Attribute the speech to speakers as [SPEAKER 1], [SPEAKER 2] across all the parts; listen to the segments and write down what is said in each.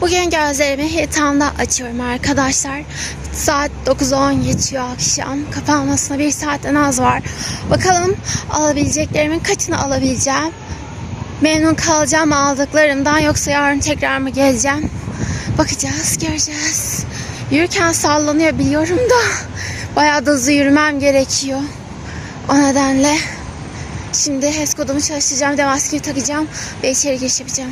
[SPEAKER 1] Bugün gözlerimi Hilton'da açıyorum arkadaşlar. Saat 9.10 geçiyor akşam. Kapanmasına bir saatten az var. Bakalım alabileceklerimin kaçını alabileceğim. Memnun kalacağım aldıklarımdan yoksa yarın tekrar mı geleceğim? Bakacağız, göreceğiz. Yürürken sallanıyor biliyorum da bayağı da hızlı yürümem gerekiyor. O nedenle şimdi HES kodumu çalıştıracağım, de takacağım ve içeri giriş yapacağım.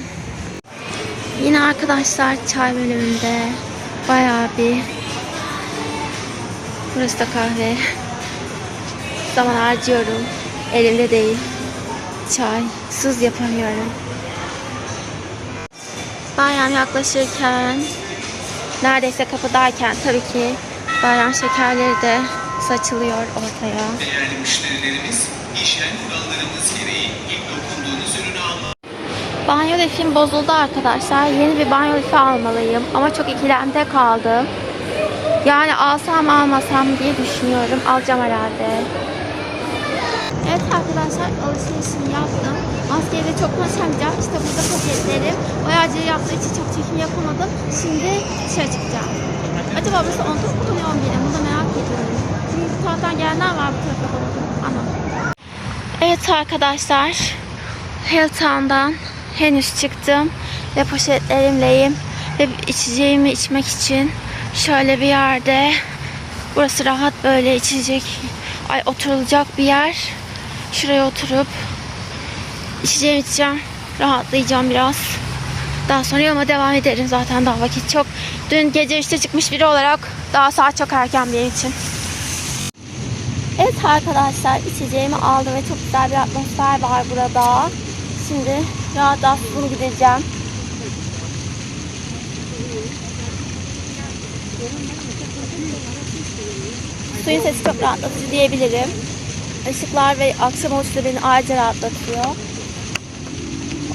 [SPEAKER 1] Yine arkadaşlar çay bölümünde bayağı bir burası da kahve zaman harcıyorum. Elimde değil. Çay. Sız yapamıyorum. Bayram yaklaşırken neredeyse kapıdayken tabii ki bayram şekerleri de saçılıyor ortaya.
[SPEAKER 2] Değerli müşterilerimiz, hijyen kurallarımız gereği ilk dokunduğunuz ürünü almak
[SPEAKER 1] Banyo lifim bozuldu arkadaşlar. Yeni bir banyo lifi almalıyım. Ama çok ikilemde kaldım. Yani alsam almasam diye düşünüyorum. Alacağım herhalde. Evet arkadaşlar alışverişimi yaptım. Maskeyi de çok konuşamayacağım. İşte burada paketlerim. Bayağı acele yaptığı için çok çekim yapamadım. Şimdi dışarı çıkacağım. Acaba burası 10 mu 11 Bunu da merak ediyorum. Çünkü bu taraftan gelenler var bu tarafa bakın. Ama. Evet arkadaşlar. Hilltown'dan henüz çıktım ve poşetlerimleyim ve içeceğimi içmek için şöyle bir yerde burası rahat böyle içecek ay oturulacak bir yer. Şuraya oturup içeceğimi içeceğim rahatlayacağım biraz. Daha sonra yoluma devam ederim zaten daha vakit çok. Dün gece işte çıkmış biri olarak daha saat çok erken benim için. Evet arkadaşlar içeceğimi aldım ve çok güzel bir atmosfer var burada. Şimdi rahat aslında gideceğim. Suyun sesi çok rahatlatıcı diyebilirim. Işıklar ve akşam uçları beni ayrıca rahatlatıyor.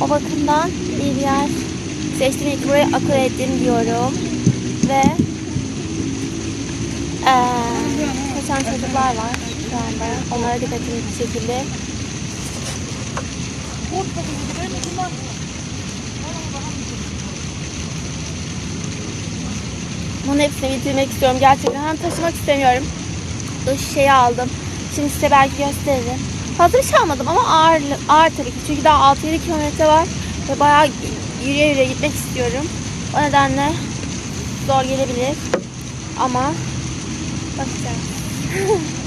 [SPEAKER 1] O bakımdan bir yer seçtim. İlk buraya akıl ettim diyorum. Ve eee kaçan çocuklar var anda. Onlara dikkatimi bir şekilde Bunun hepsini bitirmek istiyorum gerçekten. Hem taşımak istemiyorum. Bu şişeyi aldım. Şimdi size belki gösteririm. Fazla bir şey almadım ama ağır, ağır tabii ki. Çünkü daha 6-7 kilometre var. Ve bayağı yürüye yürüye gitmek istiyorum. O nedenle zor gelebilir. Ama bakacağız.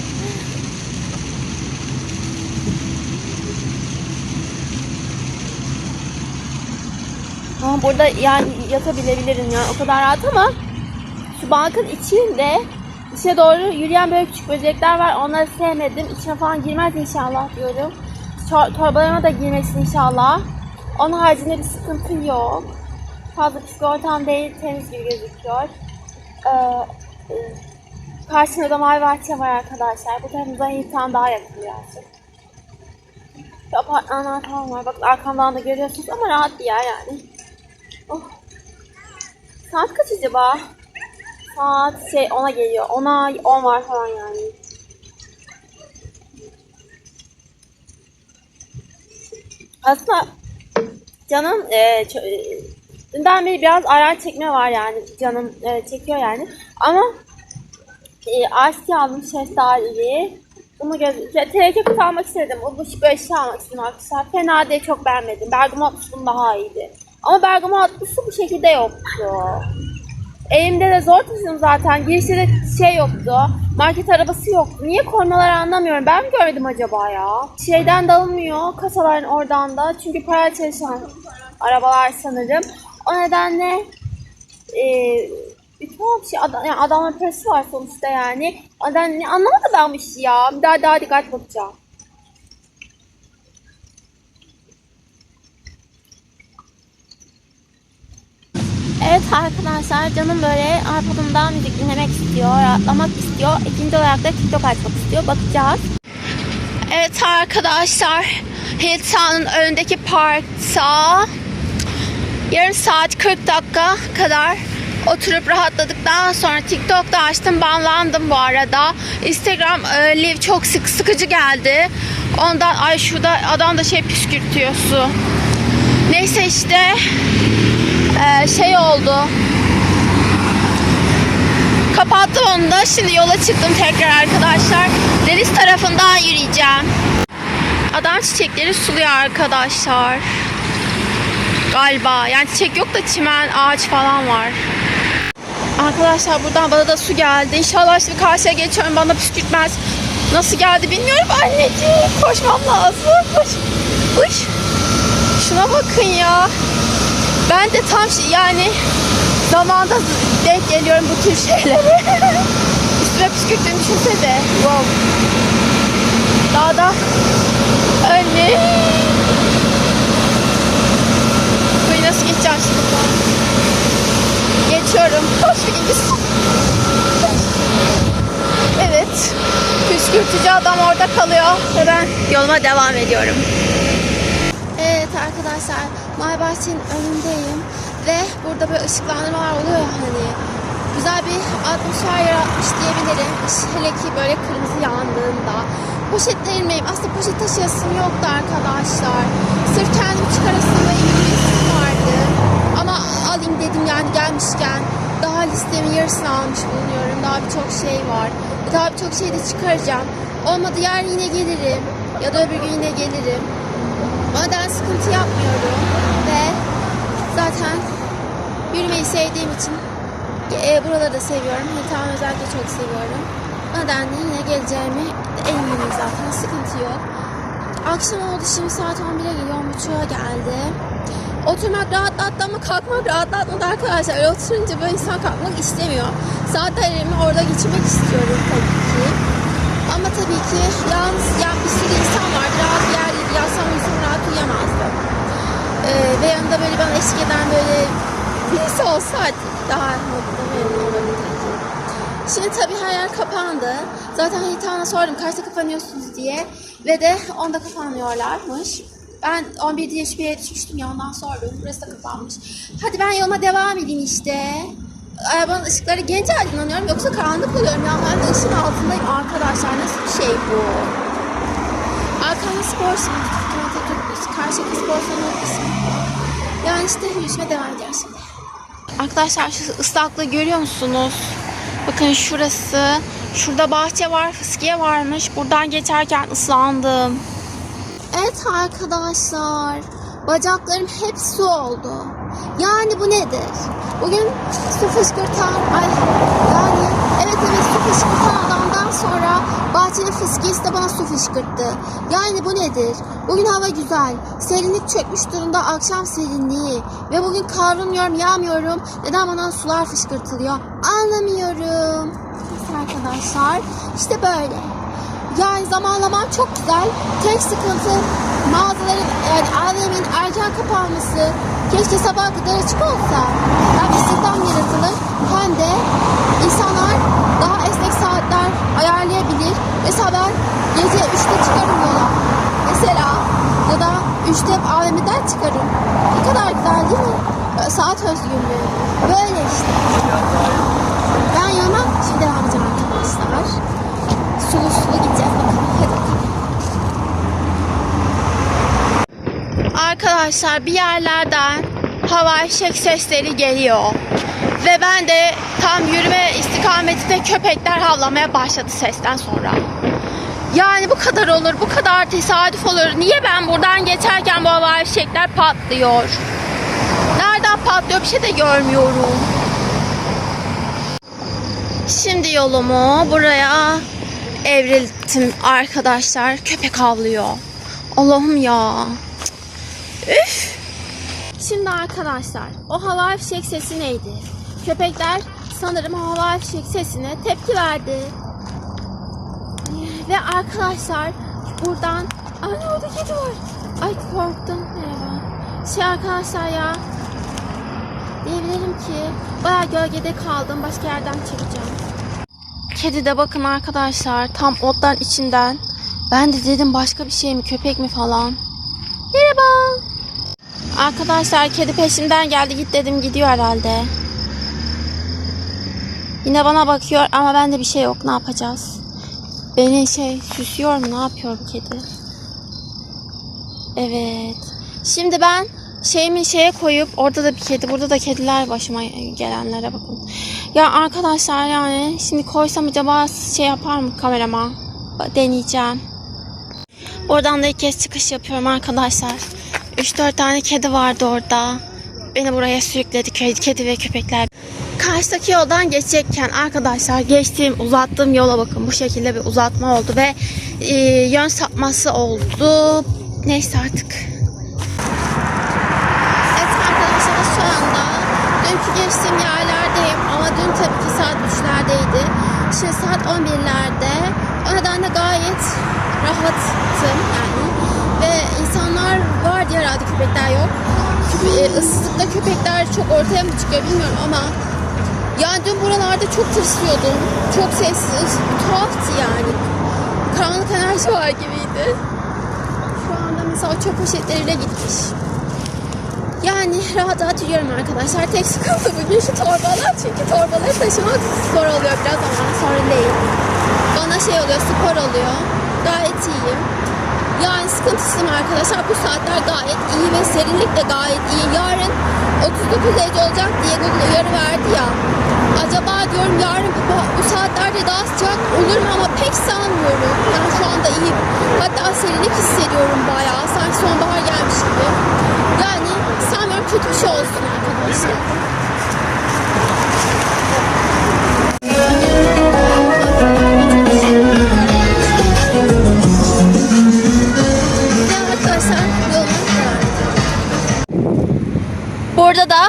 [SPEAKER 1] Ama burada yani yatabilebilirim yani o kadar rahat ama şu bankın içinde içe doğru yürüyen böyle küçük böcekler var. Onları sevmedim. İçine falan girmez inşallah diyorum. Çor- Torbalarıma da girmesin inşallah. Onun haricinde bir sıkıntı yok. Fazla pis bir ortam değil. Temiz gibi gözüküyor. Ee, e, karşımda da mavi bahçe var arkadaşlar. Bu tarafımızda Hilton daha yakın birazcık. Şu apartmanlar falan var. Bakın arkamdan da görüyorsunuz ama rahat bir yer yani. Oh. Saat kaç acaba? Saat şey 10'a geliyor. 10'a 10 var falan yani. Aslında canım e, e, dünden beri biraz ayran çekme var yani. Canım e, çekiyor yani. Ama e, Ice aldım şeftali. Bunu göz teneke kutu almak istedim. O bu böyle şey almak istedim arkadaşlar. Fena değil çok beğenmedim. Bergamotlusu daha iyiydi. Ama bergamotlusu bu şekilde yoktu. Elimde de zor taşıdım zaten. Girişte de şey yoktu. Market arabası yoktu. Niye koymaları anlamıyorum. Ben mi görmedim acaba ya? Şeyden dalınmıyor. Kasaların oradan da. Çünkü para çalışan arabalar sanırım. O nedenle tuhaf bir şey. Adam, yani adamların parası var sonuçta yani. Adam ne anlamadım ben bu işi ya. Bir daha daha dikkat bakacağım. Evet arkadaşlar canım böyle iPod'umdan müzik dinlemek istiyor, rahatlamak istiyor. İkinci olarak da TikTok açmak istiyor. Bakacağız. Evet arkadaşlar Hilltown'un önündeki parkta yarım saat 40 dakika kadar oturup rahatladıktan sonra TikTok'ta açtım banlandım bu arada. Instagram e, live çok sık sıkıcı geldi. Ondan ay şurada adam da şey püskürtüyor su. Neyse işte oldu. Kapattım onu da. Şimdi yola çıktım tekrar arkadaşlar. Deniz tarafından yürüyeceğim. Adam çiçekleri suluyor arkadaşlar. Galiba. Yani çiçek yok da çimen, ağaç falan var. Arkadaşlar buradan bana da su geldi. İnşallah şimdi karşıya geçiyorum bana püskürtmez. Nasıl geldi bilmiyorum anneciğim. Koşmam lazım. Koş. Koş. Şuna bakın ya. Ben de tam şey- yani zamanda denk geliyorum bu tür şeylere. Üstüne püskürttüğünü düşünsene. Wow. Daha da Anne. Burayı nasıl geçeceğim şimdi? Geçiyorum. Koş Filiz. Evet. Püskürtücü adam orada kalıyor ve ben yoluma devam ediyorum. Arkadaşlar, Maybahçe'nin önündeyim ve burada böyle ışıklandırmalar oluyor hani. Güzel bir atmosfer yaratmış diyebilirim. Hele ki böyle kırmızı yandığında. Poşetlerimeyim. Aslında poşet taşıyasım yoktu arkadaşlar. Sırf kendimi çıkarasımda ilgili vardı. Ama alayım dedim yani gelmişken. Daha listemin yarısını almış bulunuyorum. Daha birçok şey var. Daha birçok şey de çıkaracağım. Olmadı yarın yine gelirim. Ya da öbür gün yine gelirim. Maden sıkıntı yapmıyorum ve zaten yürümeyi sevdiğim için e, buraları da seviyorum. Hilton özellikle çok seviyorum. O nedenle yine geleceğimi eminim zaten sıkıntı yok. Akşam oldu şimdi saat 11'e geliyor 10.30'a geldi. Oturmak rahatlattı ama kalkmak rahatlatmadı arkadaşlar. Öyle oturunca böyle insan kalkmak istemiyor. Saatlerimi orada geçirmek istiyorum tabii ki. Ama tabii ki yalnız ya bir sürü insan var. Rahat bir yer yatsam uyusam rahat uyuyamazdım. Ee, ve yanında böyle bana eşlik eden böyle birisi olsaydı daha mutlu memnun. Şimdi tabii her yer kapandı. Zaten Hitan'a sordum kaçta kapanıyorsunuz diye. Ve de onda kapanıyorlarmış. Ben 11 diye şüpheye düşmüştüm ya ondan sordum. Burası da kapanmış. Hadi ben yoluma devam edeyim işte. Arabanın ışıkları gelince aydınlanıyorum yoksa karanlık oluyorum ya. Ben de ışığın altındayım arkadaşlar. Nasıl bir şey bu? Arkamda spor salonu, karşıdaki spor salonu kısmı. Yani işte yürüyüşme devam ediyoruz şimdi. Arkadaşlar şu ıslaklığı görüyor musunuz? Bakın şurası. Şurada bahçe var, fıskiye varmış. Buradan geçerken ıslandım. Evet arkadaşlar. Bacaklarım hep su oldu. Yani bu nedir? Bugün su fışkırtan, ay yani evet evet su fışkırtan sonra bahçenin fıskiyesi de bana su fışkırttı. Yani bu nedir? Bugün hava güzel. Serinlik çökmüş durumda akşam serinliği. Ve bugün kavrulmuyorum, yağmıyorum. Neden bana sular fışkırtılıyor? Anlamıyorum. Neyse arkadaşlar işte böyle. Yani zamanlamam çok güzel. Tek sıkıntı mağazaların yani AVM'nin erken kapanması. Keşke sabah kadar açık olsa. Hem istihdam yaratılır hem de insanlar saatler ayarlayabilir. Mesela ben gece 3'te çıkarım yola. Mesela ya da 3'te AVM'den çıkarım. Ne kadar güzel değil mi? Saat özgürlüğü. Böyle işte. Ben yana şimdi devam edeceğim arkadaşlar sulu sulu gideceğiz bakalım. Hadi. Arkadaşlar bir yerlerden hava fişek sesleri geliyor. Ve ben de tam yürüme istikametinde köpekler havlamaya başladı sesten sonra. Yani bu kadar olur, bu kadar tesadüf olur. Niye ben buradan geçerken bu hava fişekler patlıyor? Nereden patlıyor bir şey de görmüyorum. Şimdi yolumu buraya evrildim arkadaşlar. Köpek avlıyor. Allah'ım ya. Üf. Şimdi arkadaşlar o havai fişek sesi neydi? Köpekler sanırım havai fişek sesine tepki verdi. Ve arkadaşlar buradan... Ay ne oldu kedi var. Ay korktum. Merhaba. Şey arkadaşlar ya. Diyebilirim ki bayağı gölgede kaldım. Başka yerden çekeceğim. Kedi de bakın arkadaşlar tam otların içinden. Ben de dedim başka bir şey mi köpek mi falan. Merhaba. Arkadaşlar kedi peşimden geldi git dedim gidiyor herhalde. Yine bana bakıyor ama bende bir şey yok ne yapacağız? Beni şey süsüyor mu ne yapıyor bu kedi? Evet. Şimdi ben şeyimi şeye koyup orada da bir kedi burada da kediler başıma gelenlere bakın. Ya arkadaşlar yani şimdi koysam acaba şey yapar mı kamerama? Deneyeceğim. Oradan da ilk kez çıkış yapıyorum arkadaşlar. 3-4 tane kedi vardı orada. Beni buraya sürükledi kedi, kedi ve köpekler. Karşıdaki yoldan geçecekken arkadaşlar geçtiğim uzattığım yola bakın bu şekilde bir uzatma oldu ve e, yön sapması oldu. Neyse artık. Evet arkadaşlar şu anda dünkü geçtiğim yerlerdeyim ama dün tabii ki saat 3'lerdeydi. Şimdi saat 11'lerde. O nedenle gayet rahattım yani. Ve insanlar vardı herhalde köpekler yok. Köpe e, köpekler çok ortaya mı çıkıyor bilmiyorum ama yani dün buralarda çok tırsıyordum. Çok sessiz, tuhaftı yani. Karanlık enerji var gibiydi. Şu anda mesela çöp poşetleriyle gitmiş. Yani rahat rahat yürüyorum arkadaşlar. Tek sıkıntı bugün şu torbalar. Çünkü torbaları taşımak spor oluyor biraz ama sorun değil. Bana şey oluyor, spor oluyor. Gayet iyiyim. Yani sıkıntısızım arkadaşlar. Bu saatler gayet iyi ve serinlik de gayet iyi. Yarın 39 derece olacak diye Google uyarı verdi ya. Acaba diyorum yarın bu, bu saatlerde daha sıcak olur mu ama pek sanmıyorum. Yani şu anda iyi. Hatta serinlik hissediyorum bayağı. Sanki sonbahar gelmiş gibi. Yani sanmıyorum kötü bir şey olsun arkadaşlar.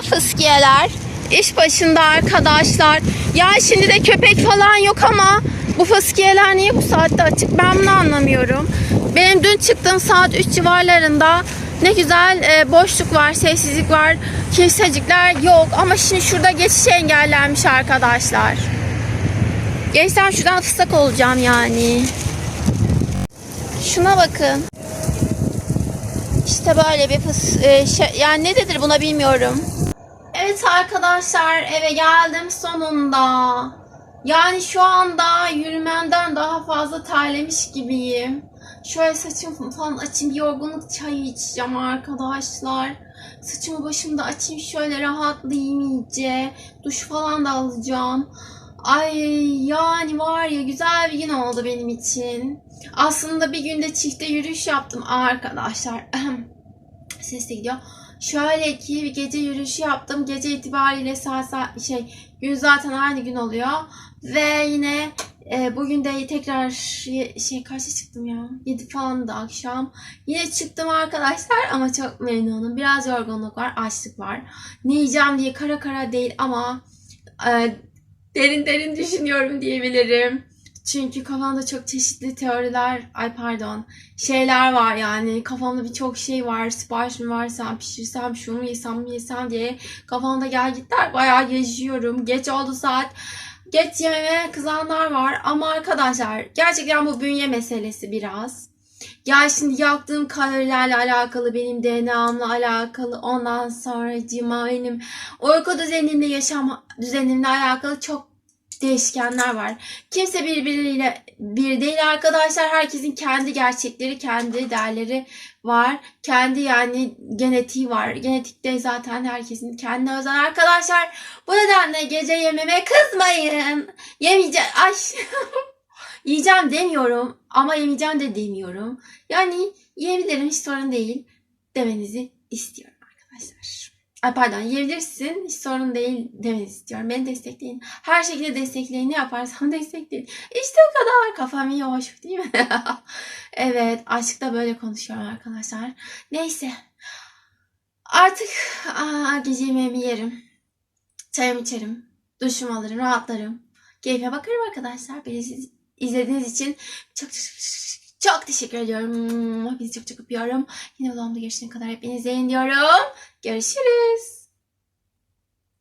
[SPEAKER 1] Fıskiyeler. İş başında arkadaşlar. Ya şimdi de köpek falan yok ama bu fıskiyeler niye bu saatte açık ben bunu anlamıyorum. Benim dün çıktığım saat 3 civarlarında ne güzel e, boşluk var, sessizlik var, kimsecikler yok. Ama şimdi şurada geçiş engellenmiş arkadaşlar. Geçsem şuradan fıstık olacağım yani. Şuna bakın. İşte böyle bir fıs e, şey, yani ne dedir buna bilmiyorum. Evet arkadaşlar eve geldim sonunda. Yani şu anda yürümenden daha fazla terlemiş gibiyim. Şöyle saçımı falan açayım bir yorgunluk çayı içeceğim arkadaşlar. Saçımı başımı da açayım şöyle rahatlayayım iyice. Duş falan da alacağım. Ay yani var ya güzel bir gün oldu benim için. Aslında bir günde çifte yürüyüş yaptım arkadaşlar. Ses de gidiyor. Şöyle ki bir gece yürüyüşü yaptım. Gece itibariyle saat, saat şey gün zaten aynı gün oluyor. Ve yine e, bugün de tekrar şey kaçta çıktım ya? 7 falan da akşam. Yine çıktım arkadaşlar ama çok memnunum. Biraz yorgunluk var, açlık var. Ne yiyeceğim diye kara kara değil ama e, derin derin düşünüyorum diyebilirim. Çünkü kafamda çok çeşitli teoriler, ay pardon, şeyler var yani. Kafamda birçok şey var. Sipariş mi versem, pişirsem, şunu yesem mi yesem diye kafamda gel gitler bayağı yaşıyorum. Geç oldu saat. Geç yememe kızanlar var ama arkadaşlar gerçekten bu bünye meselesi biraz. Yani şimdi yaktığım kalorilerle alakalı, benim DNA'mla alakalı, ondan sonra cima benim uyku düzenimle, yaşam düzenimle alakalı çok değişkenler var. Kimse birbiriyle bir değil arkadaşlar. Herkesin kendi gerçekleri, kendi değerleri var. Kendi yani genetiği var. Genetikte zaten herkesin kendi özel arkadaşlar. Bu nedenle gece yememe kızmayın. Yemeyeceğim. Ay. Yiyeceğim demiyorum ama yemeyeceğim de demiyorum. Yani yiyebilirim hiç sorun değil demenizi istiyorum arkadaşlar. Ay pardon yiyebilirsin hiç sorun değil demenizi istiyorum. Beni destekleyin. Her şekilde destekleyin. Ne yaparsam destekleyin. İşte o kadar. Kafam iyi hoş değil mi? evet aşkta böyle konuşuyorum arkadaşlar. Neyse. Artık aa, gece yemeğimi yerim. Çayımı içerim. Duşumu alırım. Rahatlarım. Keyfe bakarım arkadaşlar. Beni siz izlediğiniz için çok çok çok, teşekkür ediyorum. Hepinizi çok çok öpüyorum. Yine vlogumda görüşene kadar hepinize diyorum. Görüşürüz.